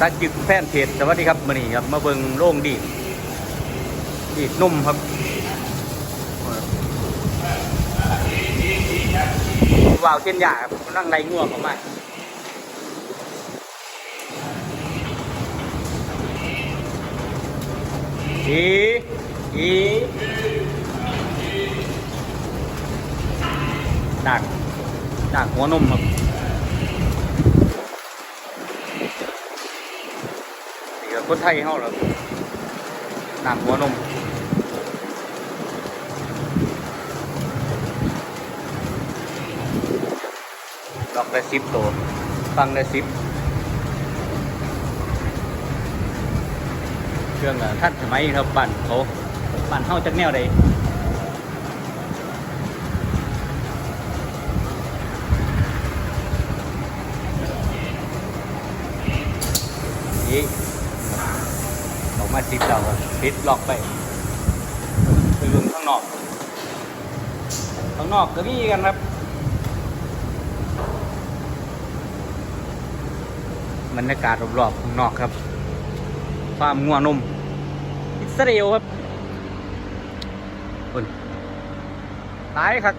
ตาจึกแฟนเพจสวัสดีครับมื่อนี้ครับมาเบิงโล่งดีดีนุ่มครับว่าวเส้นหยาครับนั่งในง่วงออกมาอีอีดักดักหัวนมครับ นี่ก็ คนไทยเขาเหรอหนังหัวนมดอกได้สิบตัวฟังได้สิบเครื่องอะท่านสมัยครับปั่นเขาปั่นเข้าจากแนวใดนี่ออก มาสิบเราก็ปิดล็อกไปไปเบิ่งข้างนอก ข้างนอกก็มีกันครับ บรรยากาศรอบๆข้างนอกครับฟาร์มงัวนมอิสราเอลครับคนตายครับ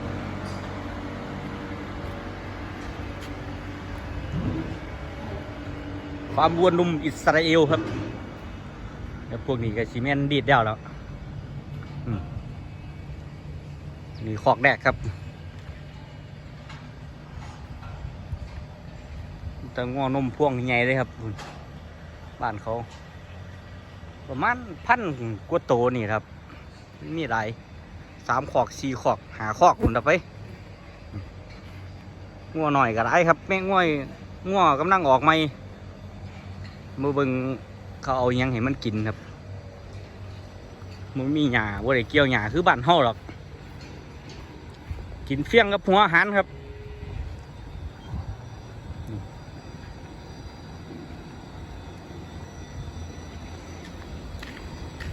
ฟาร์มวัวนมอิสราเอลครับ แล้วพวกนี้ก็ซีเมนต์ดีดเดียวแล้วนี่คอกแรกครับแต่งัวนมพ่วงใหญ่เลยครับบ้านเขา ประมาณพันกว่าโตนี่ครับมีหลายสามขอกสี่ขอกหาขอกคุณเอาไปงัวหน่อยก็ได้ครับ แม่ง่วยงัวกำลังออกใหม่มือบิง เขาเอายังให้มันกินครับมันมีหญ้าว่าได้เกี่ยวหญ้าคือบ้านเฮาหรอก กินเฟี้ยงกับหัวอาหารครับ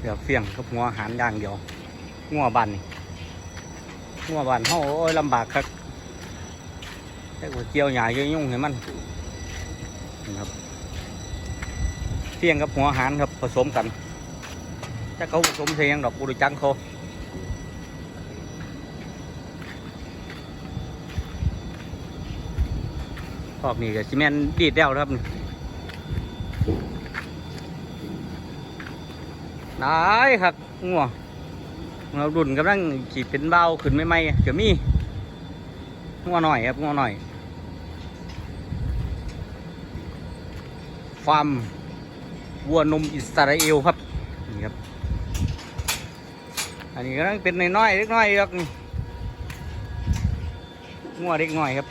เดี๋ยวเฟี้ยงกับหัวอาหารอย่างเดียวงัวบันนี่งัวบันเฮาโอ้ยลำบากครับแต่ว่าเกี่ยวหญ้าเยอะยุ่งให้มันนะครับ เฟี้ยงกับหัวหารครับผสมกันถ้าเขาผสมเทียงดอกบุรุจังเขารอบนี้ก็ซีเมนดีดแล้วครับได้ครับงัวเราดุนกำลังขีดเป็นเบาขึ้นไม่ไม่เกือมีงัวหน่อยครับงัวหน่อยฟาร์ม วัวนมอิสราเอลครับนี่ครับ อันนี้กำลังเป็นน้อยๆเล็กน้อยครับนี่งัวเล็กน้อยครับ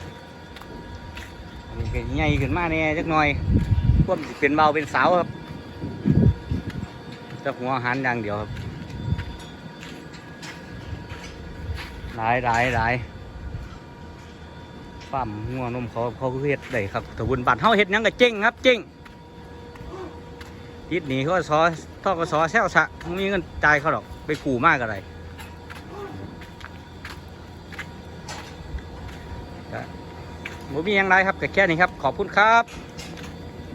อันนี้ก็ใหญ่ขึ้นมาเนี่ยเล็กน้อยพวกเป็นเบาเป็นสาวครับจะหัวอาหารอย่างเดียวครับหลายหลายหลายปั๊มงัวนมเขาเขาเฮ็ดได้ครับแต่บุญบัตรเขาเฮ็ดยังก็เจ๊งครับเจ๊ง ยิดหนีเขาซอท่อกซอแซวสะไม่มีเงินจ่ายเขาหรอกไปขู่มากอะไรหมูมีอย่างไรครับแต่แค่นี้ครับ ขอบคุณครับ